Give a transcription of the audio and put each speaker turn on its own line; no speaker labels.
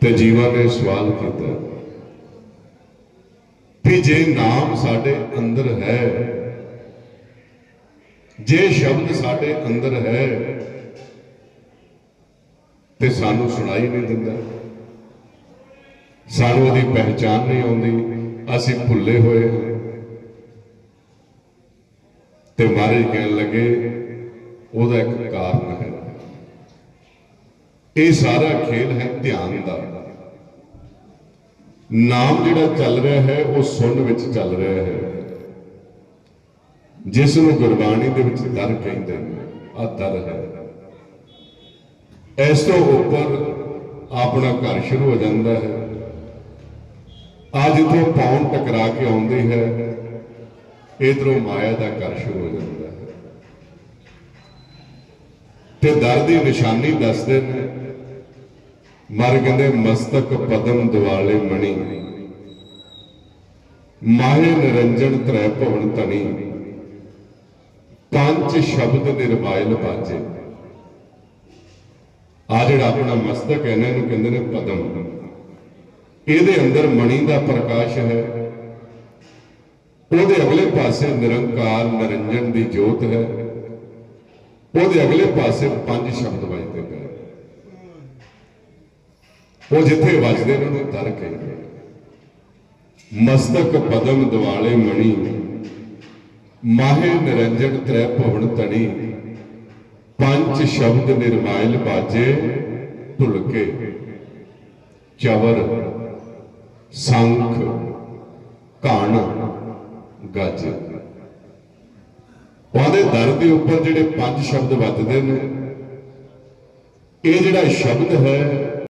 ਤੇ ਜੀਵਾ ਨੇ ਸਵਾਲ ਕੀਤਾ। ਵੀ ਜੇ ਨਾਮ ਸਾਡੇ ਅੰਦਰ ਹੈ, ਜੇ ਸ਼ਬਦ ਸਾਡੇ ਅੰਦਰ ਹੈ, ਤੇ ਸਾਨੂੰ ਸੁਣਾਈ ਨਹੀਂ ਦਿੰਦਾ। ਸਾਨੂੰ ਉਹਦੀ ਪਹਿਚਾਨ ਨਹੀਂ ਆਉਂਦੀ, ਅਸੀਂ ਭੁੱਲੇ ਹੋਏ ਹਾਂ। ਤੇ ਮਹਾਰਾਜ ਕਹਿਣ ਲੱਗੇ, ਉਹਦਾ ਇੱਕ ਕਾਰਨ ਹੈ। ਇਹ ਸਾਰਾ ਖੇਲ ਹੈ ਧਿਆਨ ਦਾ। ਨਾਮ ਜਿਹੜਾ ਚੱਲ ਰਿਹਾ ਹੈ, ਉਹ ਸੁਣ ਵਿੱਚ ਚੱਲ ਰਿਹਾ ਹੈ। ਜਿਸ ਨੂੰ ਗੁਰਬਾਣੀ ਦੇ ਵਿੱਚ ਦਰ ਕਹਿੰਦੇ ਨੇ ਆ ਦਰ ਹੈ। ਇਸ ਤੋਂ ਉੱਪਰ ਆਪਣਾ ਘਰ ਸ਼ੁਰੂ ਹੋ ਜਾਂਦਾ ਹੈ। ਅੱਜ ਤੋਂ ਪੌਣ ਟਕਰਾ ਕੇ ਆਉਂਦੀ ਹੈ। ਇਧਰੋਂ ਮਾਇਆ ਦਾ ਘਰ ਸ਼ੁਰੂ ਹੋ ਜਾਂਦਾ ਹੈ। ਤੇ ਦਰ ਦੀ ਨਿਸ਼ਾਨੀ ਦੱਸਦੇ ਨੇ ਮਰ ਕਹਿੰਦੇ ਮਸਤਕ ਪਦਮ ਦਿਵਾਲੇ ਮਣੀ। ਮਾਹੇ ਨਿਰੰਜਨ ਤ੍ਰੈ ਭਵਨ ਤਣੀ ਪੰਜ ਸ਼ਬਦ ਨਿਰਮਾਇਲ ਬਾਜੇ। ਆ ਜਿਹੜਾ ਆਪਣਾ ਮਸਤਕ ਹੈ, ਇਹਨਾਂ ਨੂੰ ਕਹਿੰਦੇ ਨੇ ਪਦਮ। ਇਹਦੇ ਅੰਦਰ ਮਣੀ ਦਾ ਪ੍ਰਕਾਸ਼ ਹੈ। ਉਹਦੇ ਅਗਲੇ ਪਾਸੇ ਨਿਰੰਕਾਰ ਨਿਰੰਜਨ ਦੀ ਜੋਤ ਹੈ। ਉਹਦੇ ਅਗਲੇ ਪਾਸੇ ਪੰਜ ਸ਼ਬਦ ਵੱਜਦੇ ਪਏ ਉਹ ਜਿੱਥੇ ਵੱਜਦੇ ਨੇ, ਉਹਨੂੰ ਦਰ ਕਹਿੰਦੇ ਮਸਤਕ ਪਦਮ ਦਿਵਾਲੇ ਮਣੀ, ਮਾਹੇ ਨਿਰੰਜਨ ਤ੍ਰੈ ਭਵਨ ਤਣੀ ਪੰਜ ਸ਼ਬਦ ਨਿਰਮਾਇਲ ਬਾਜੇ ਢੁਲਕੇ ਚਵਰ, ਸੰਖ, ਕਾਣ, ਗੱਜ। ਉਹਦੇ ਦਰ ਦੇ ਉੱਪਰ ਜਿਹੜੇ ਪੰਜ ਸ਼ਬਦ ਵੱਜਦੇ ਨੇ, ਇਹ ਜਿਹੜਾ ਸ਼ਬਦ ਹੈ